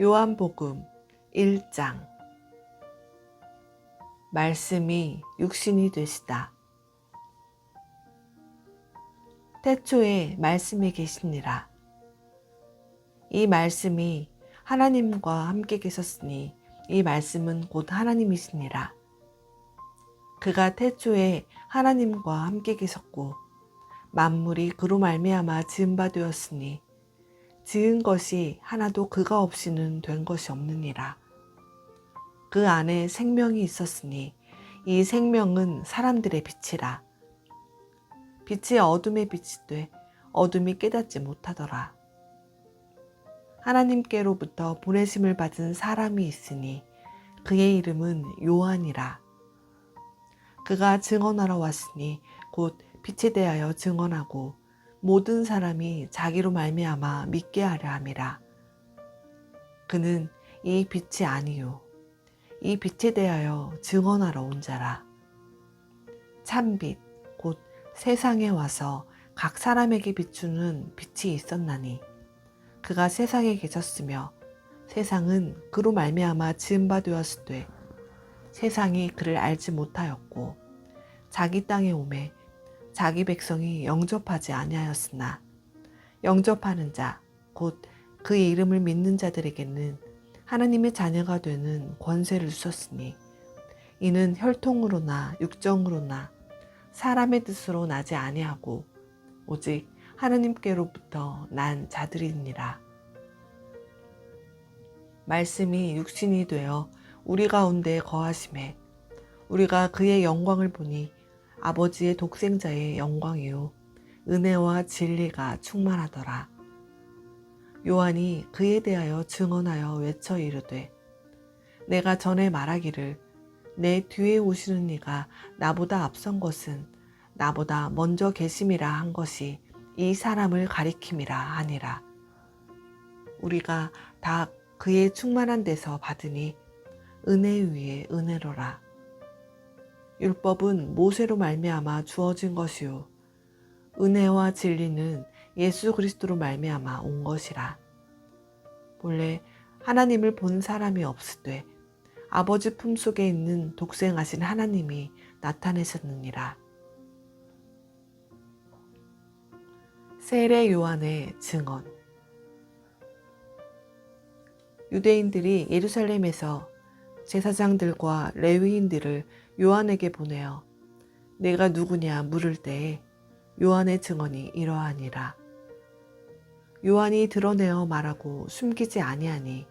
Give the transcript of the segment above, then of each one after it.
요한복음 1장 말씀이 육신이 되시다. 태초에 말씀이 계시니라. 이 말씀이 하나님과 함께 계셨으니 이 말씀은 곧 하나님이시니라. 그가 태초에 하나님과 함께 계셨고 만물이 그로 말미암아 지은 바 되었으니 지은 것이 하나도 그가 없이는 된 것이 없느니라. 그 안에 생명이 있었으니 이 생명은 사람들의 빛이라. 빛이 어둠의 빛이 돼 어둠이 깨닫지 못하더라. 하나님께로부터 보내심을 받은 사람이 있으니 그의 이름은 요한이라. 그가 증언하러 왔으니 곧 빛에 대하여 증언하고 모든 사람이 자기로 말미암아 믿게 하려 함이라. 그는 이 빛이 아니요 이 빛에 대하여 증언하러 온 자라. 참빛 곧 세상에 와서 각 사람에게 비추는 빛이 있었나니 그가 세상에 계셨으며 세상은 그로 말미암아 지은 바 되었으되 세상이 그를 알지 못하였고 자기 땅에 오매 자기 백성이 영접하지 아니하였으나 영접하는 자 곧 그의 이름을 믿는 자들에게는 하나님의 자녀가 되는 권세를 주셨으니 이는 혈통으로나 육정으로나 사람의 뜻으로 나지 아니하고 오직 하나님께로부터 난 자들이니라. 말씀이 육신이 되어 우리 가운데 거하심에 우리가 그의 영광을 보니 아버지의 독생자의 영광이요 은혜와 진리가 충만하더라. 요한이 그에 대하여 증언하여 외쳐 이르되 내가 전에 말하기를 내 뒤에 오시는 이가 나보다 앞선 것은 나보다 먼저 계심이라 한 것이 이 사람을 가리킴이라 하니라. 우리가 다 그의 충만한 데서 받으니 은혜 위에 은혜로라. 율법은 모세로 말미암아 주어진 것이요 은혜와 진리는 예수 그리스도로 말미암아 온 것이라. 본래 하나님을 본 사람이 없으되 아버지 품속에 있는 독생하신 하나님이 나타내셨느니라. 세례 요한의 증언 유대인들이 예루살렘에서 제사장들과 레위인들을 요한에게 보내어 내가 누구냐 물을 때에 요한의 증언이 이러하니라. 요한이 드러내어 말하고 숨기지 아니하니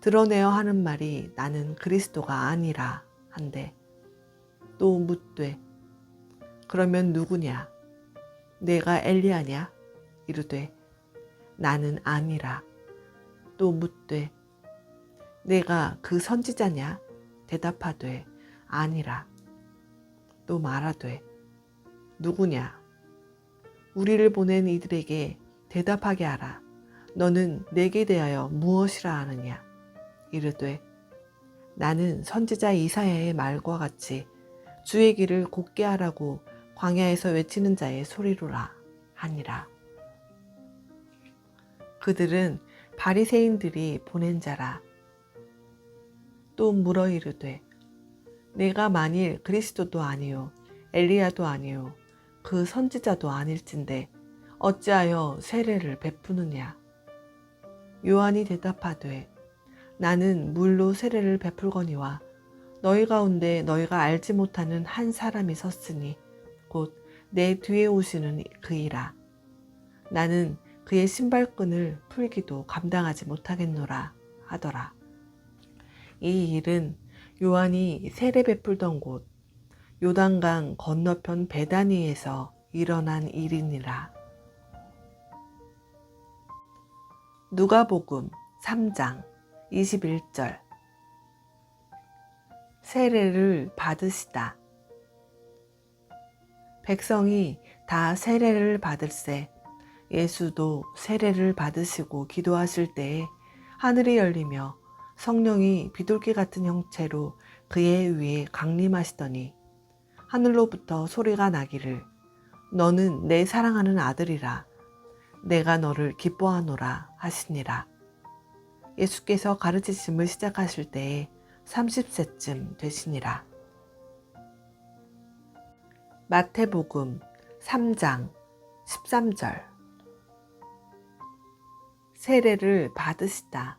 드러내어 하는 말이 나는 그리스도가 아니라 한데 또 묻되 그러면 누구냐? 내가 엘리야냐? 이르되 나는 아니라. 또 묻되 내가 그 선지자냐? 대답하되 아니라. 또 말하되 누구냐? 우리를 보낸 이들에게 대답하게 하라. 너는 내게 대하여 무엇이라 하느냐? 이르되 나는 선지자 이사야의 말과 같이 주의 길을 곧게 하라고 광야에서 외치는 자의 소리로라 하니라. 그들은 바리새인들이 보낸 자라. 또 물어 이르되 내가 만일 그리스도도 아니요 엘리야도 아니요 그 선지자도 아닐진데 어찌하여 세례를 베푸느냐? 요한이 대답하되 나는 물로 세례를 베풀거니와 너희 가운데 너희가 알지 못하는 한 사람이 섰으니 곧 내 뒤에 오시는 그이라. 나는 그의 신발끈을 풀기도 감당하지 못하겠노라 하더라. 이 일은 요한이 세례 베풀던 곳 요단강 건너편 베다니에서 일어난 일이니라. 누가복음 3장 21절 세례를 받으시다. 백성이 다 세례를 받을세 예수도 세례를 받으시고 기도하실 때에 하늘이 열리며 성령이 비둘기 같은 형체로 그의 위에 강림하시더니 하늘로부터 소리가 나기를 너는 내 사랑하는 아들이라 내가 너를 기뻐하노라 하시니라 예수께서 가르치심을 시작하실 때에 30세쯤 되시니라. 마태복음 3장 13절 세례를 받으시다.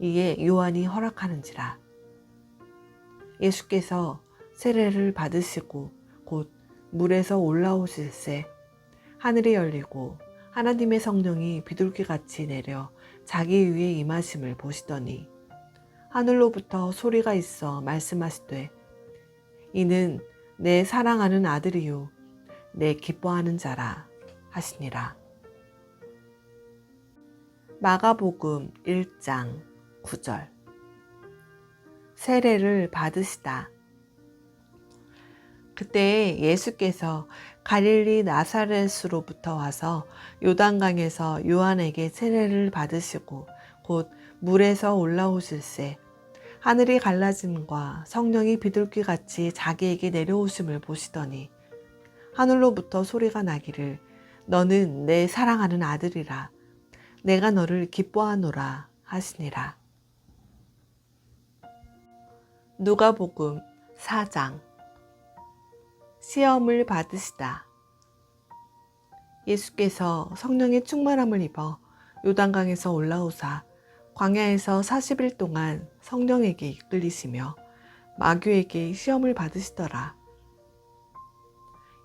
이에 요한이 허락하는지라. 예수께서 세례를 받으시고 곧 물에서 올라오실새 하늘이 열리고 하나님의 성령이 비둘기같이 내려 자기 위에 임하심을 보시더니 하늘로부터 소리가 있어 말씀하시되 이는 내 사랑하는 아들이요 내 기뻐하는 자라 하시니라. 마가복음 1장 9절 세례를 받으시다. 그때 예수께서 갈릴리 나사렛으로부터 와서 요단강에서 요한에게 세례를 받으시고 곧 물에서 올라오실새 하늘이 갈라짐과 성령이 비둘기 같이 자기에게 내려오심을 보시더니 하늘로부터 소리가 나기를 너는 내 사랑하는 아들이라 내가 너를 기뻐하노라 하시니라. 누가복음 4장 시험을 받으시다. 예수께서 성령의 충만함을 입어 요단강에서 올라오사 광야에서 40일 동안 성령에게 이끌리시며 마귀에게 시험을 받으시더라.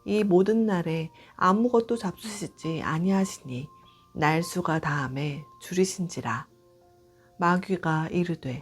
이 모든 날에 아무것도 잡수시지 아니하시니 날수가 다함에 줄이신지라. 마귀가 이르되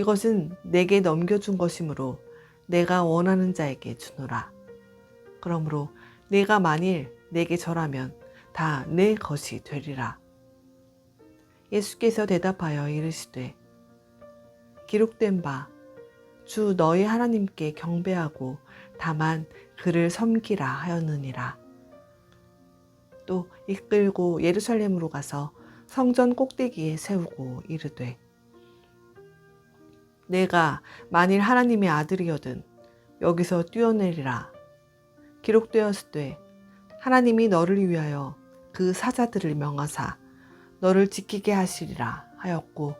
이것은 내게 넘겨준 것이므로 내가 원하는 자에게 주노라. 그러므로 내가 만일 내게 절하면 다 내 것이 되리라. 예수께서 대답하여 이르시되 기록된 바 주 너희 하나님께 경배하고 다만 그를 섬기라 하였느니라. 또 이끌고 예루살렘으로 가서 성전 꼭대기에 세우고 이르되 내가 만일 하나님의 아들이거든 여기서 뛰어내리라. 기록되었을 하나님이 너를 위하여 그 사자들을 명하사 너를 지키게 하시리라 하였고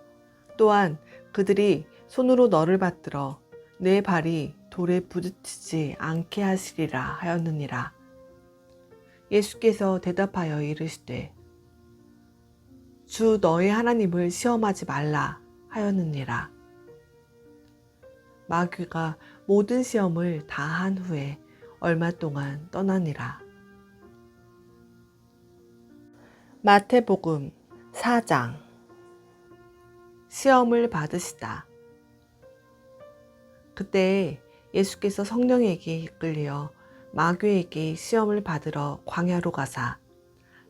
또한 그들이 손으로 너를 받들어 내 발이 돌에 부딪히지 않게 하시리라 하였느니라. 예수께서 대답하여 이르시되 주 너의 하나님을 시험하지 말라 하였느니라. 마귀가 모든 시험을 다 한 후에 얼마 동안 떠나니라. 마태복음 4장 시험을 받으시다. 그때 예수께서 성령에게 이끌려 마귀에게 시험을 받으러 광야로 가사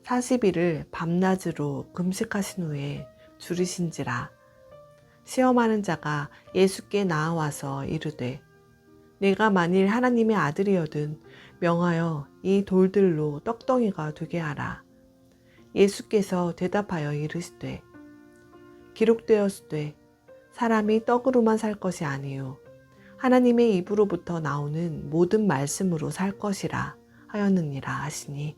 40일을 밤낮으로 금식하신 후에 줄이신지라 시험하는 자가 예수께 나와서 이르되 내가 만일 하나님의 아들이여든 명하여 이 돌들로 떡덩이가 되게 하라. 예수께서 대답하여 이르시되 기록되었으되 사람이 떡으로만 살 것이 아니요 하나님의 입으로부터 나오는 모든 말씀으로 살 것이라 하였느니라 하시니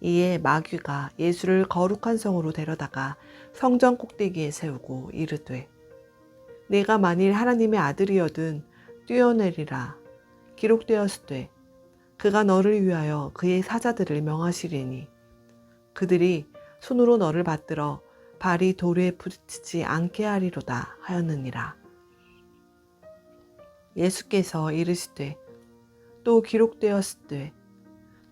이에 마귀가 예수를 거룩한 성으로 데려다가 성전 꼭대기에 세우고 이르되 내가 만일 하나님의 아들이여든 뛰어내리라 기록되었으되 그가 너를 위하여 그의 사자들을 명하시리니 그들이 손으로 너를 받들어 발이 돌에 부딪히지 않게 하리로다 하였느니라. 예수께서 이르시되 또 기록되었으되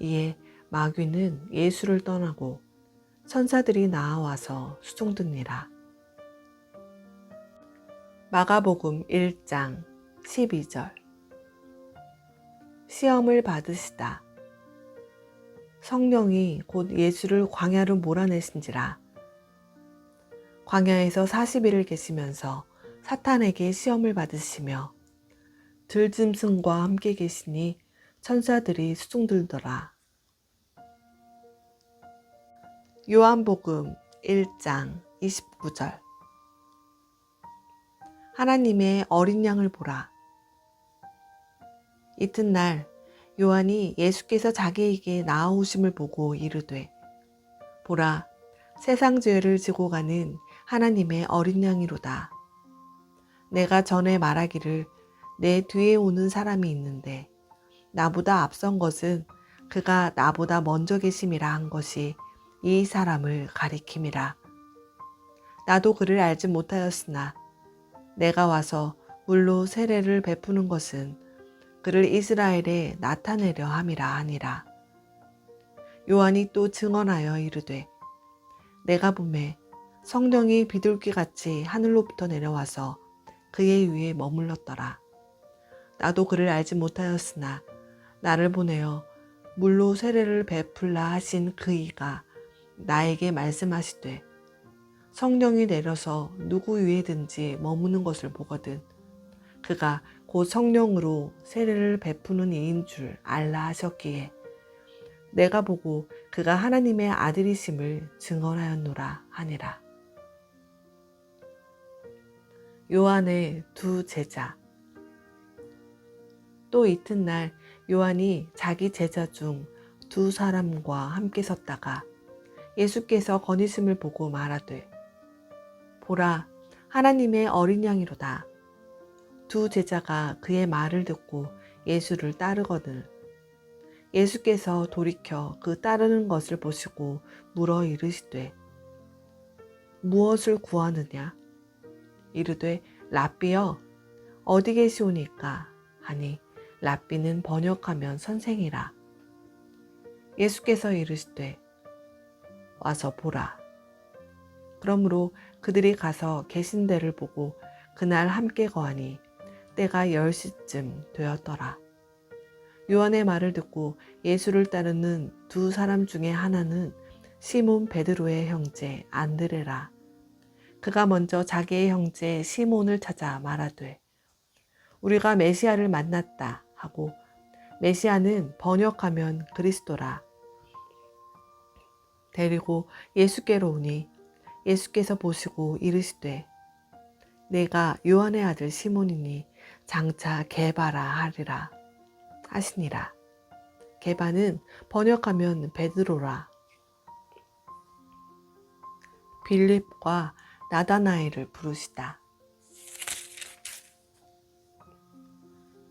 이에 마귀는 예수를 떠나고 천사들이 나와서 수종듣니라 마가복음 1장 12절 시험을 받으시다. 성령이 곧 예수를 광야로 몰아내신지라. 광야에서 40일을 계시면서 사탄에게 시험을 받으시며 들짐승과 함께 계시니 천사들이 수종들더라. 요한복음 1장 29절 하나님의 어린 양을 보라. 이튿날 요한이 예수께서 자기에게 나아오심을 보고 이르되 보라 세상 죄를 지고 가는 하나님의 어린 양이로다. 내가 전에 말하기를 내 뒤에 오는 사람이 있는데 나보다 앞선 것은 그가 나보다 먼저 계심이라 한 것이 이 사람을 가리킴이라. 나도 그를 알지 못하였으나 내가 와서 물로 세례를 베푸는 것은 그를 이스라엘에 나타내려 함이라 하니라. 요한이 또 증언하여 이르되 내가 보매 성령이 비둘기 같이 하늘로부터 내려와서 그의 위에 머물렀더라. 나도 그를 알지 못하였으나 나를 보내어 물로 세례를 베풀라 하신 그이가 나에게 말씀하시되 성령이 내려서 누구 위에든지 머무는 것을 보거든 그가 곧 성령으로 세례를 베푸는 이인 줄 알라 하셨기에 내가 보고 그가 하나님의 아들이심을 증언하였노라 하니라. 요한의 두 제자 또 이튿날 요한이 자기 제자 중 두 사람과 함께 섰다가 예수께서 거니심을 보고 말하되 보라 하나님의 어린 양이로다. 두 제자가 그의 말을 듣고 예수를 따르거늘. 예수께서 돌이켜 그 따르는 것을 보시고 물어 이르시되 무엇을 구하느냐? 이르되 랍비여 어디 계시오니까? 하니 랍비는 번역하면 선생이라. 예수께서 이르시되 와서 보라 그러므로 그들이 가서 계신 데를 보고 그날 함께 거하니 때가 10시쯤 되었더라. 요한의 말을 듣고 예수를 따르는 두 사람 중에 하나는 시몬 베드로의 형제 안드레라. 그가 먼저 자기의 형제 시몬을 찾아 말하되 우리가 메시아를 만났다 하고 메시아는 번역하면 그리스도라. 데리고 예수께로 오니 예수께서 보시고 이르시되 내가 요한의 아들 시몬이니 장차 개바라 하리라 하시니라. 개바는 번역하면 베드로라. 빌립과 나다나엘을 부르시다.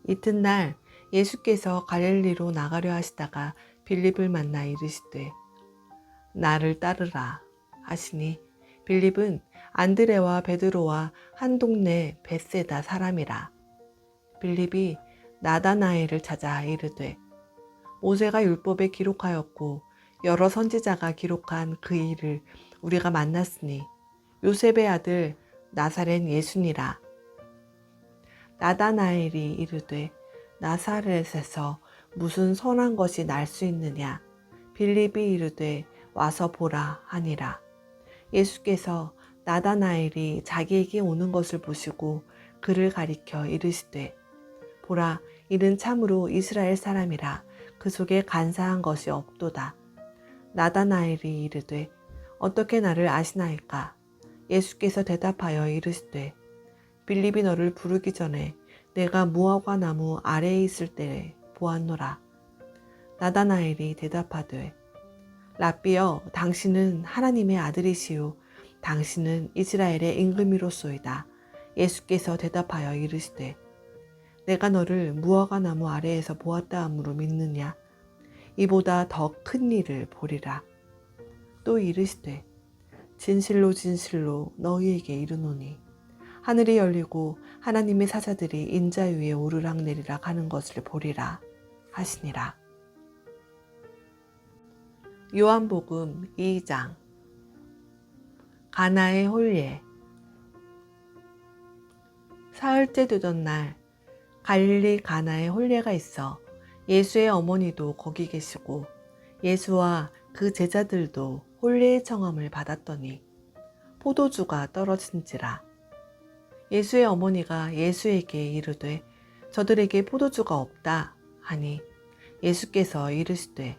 이튿날 예수께서 갈릴리로 나가려 하시다가 빌립을 만나 이르시되 나를 따르라 하시니 빌립은 안드레와 베드로와 한 동네 베세다 사람이라. 빌립이 나다나엘을 찾아 이르되 모세가 율법에 기록하였고 여러 선지자가 기록한 그 일을 우리가 만났으니 요셉의 아들 나사렛 예수니라. 나다나엘이 이르되 나사렛에서 무슨 선한 것이 날 수 있느냐? 빌립이 이르되 와서 보라 하니라. 예수께서 나다나엘이 자기에게 오는 것을 보시고 그를 가리켜 이르시되 보라 이는 참으로 이스라엘 사람이라 그 속에 간사한 것이 없도다 나다나엘이 이르되 어떻게 나를 아시나이까? 예수께서 대답하여 이르시되 빌립이 너를 부르기 전에 내가 무화과 나무 아래에 있을 때에 보았노라. 나다나엘이 대답하되 라비여 당신은 하나님의 아들이시요 당신은 이스라엘의 임금이로소이다. 예수께서 대답하여 이르시되 내가 너를 무화과 나무 아래에서 보았다 함으로 믿느냐 이보다 더 큰 일을 보리라. 또 이르시되 진실로 진실로 너희에게 이르노니 하늘이 열리고 하나님의 사자들이 인자 위에 오르락 내리락 하는 것을 보리라 하시니라. 요한복음 2장. 가나의 홀례. 사흘째 되던 날 갈릴리 가나의 홀례가 있어 예수의 어머니도 거기 계시고 예수와 그 제자들도 홀례의 청함을 받았더니 포도주가 떨어진지라. 예수의 어머니가 예수에게 이르되 저들에게 포도주가 없다 하니 예수께서 이르시되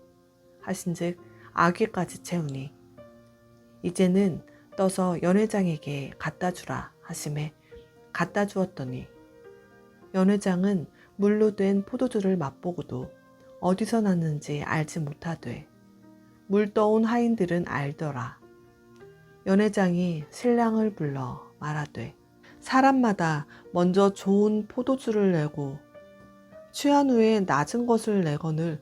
하신즉 아귀까지 채우니 이제는 떠서 연회장에게 갖다 주라 하심에 갖다 주었더니 연회장은 물로 된 포도주를 맛보고도 어디서 났는지 알지 못하되 물 떠온 하인들은 알더라. 연회장이 신랑을 불러 말하되 사람마다 먼저 좋은 포도주를 내고 취한 후에 낮은 것을 내거늘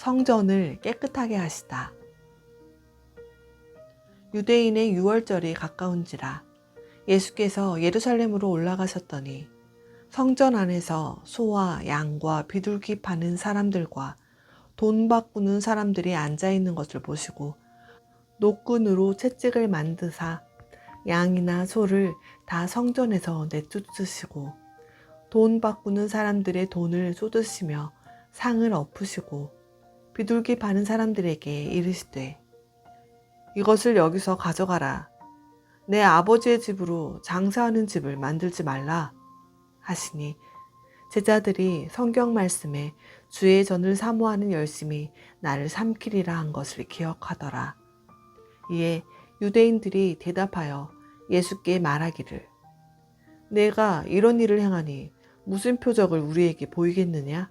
성전을 깨끗하게 하시다. 유대인의 유월절이 가까운지라 예수께서 예루살렘으로 올라가셨더니 성전 안에서 소와 양과 비둘기 파는 사람들과 돈 바꾸는 사람들이 앉아 있는 것을 보시고 노끈으로 채찍을 만드사 양이나 소를 다 성전에서 내쫓으시고 돈 바꾸는 사람들의 돈을 쏟으시며 상을 엎으시고 비둘기 파는 사람들에게 이르시되 이것을 여기서 가져가라. 내 아버지의 집으로 장사하는 집을 만들지 말라 하시니 제자들이 성경 말씀에 주의 전을 사모하는 열심이 나를 삼키리라 한 것을 기억하더라. 이에 유대인들이 대답하여 예수께 말하기를 내가 이런 일을 행하니 무슨 표적을 우리에게 보이겠느냐?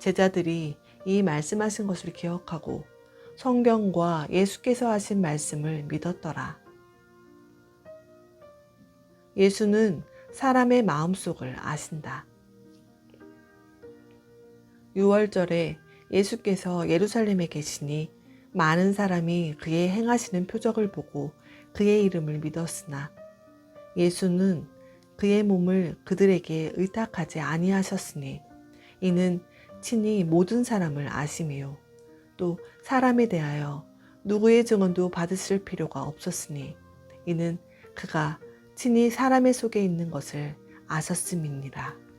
제자들이 이 말씀하신 것을 기억하고 성경과 예수께서 하신 말씀을 믿었더라. 예수는 사람의 마음속을 아신다. 6월절에 예수께서 예루살렘에 계시니 많은 사람이 그의 행하시는 표적을 보고 그의 이름을 믿었으나 예수는 그의 몸을 그들에게 의탁하지 아니하셨으니 이는 친히 모든 사람을 아심이요 또 사람에 대하여 누구의 증언도 받으실 필요가 없었으니 이는 그가 친히 사람의 속에 있는 것을 아셨음이니라.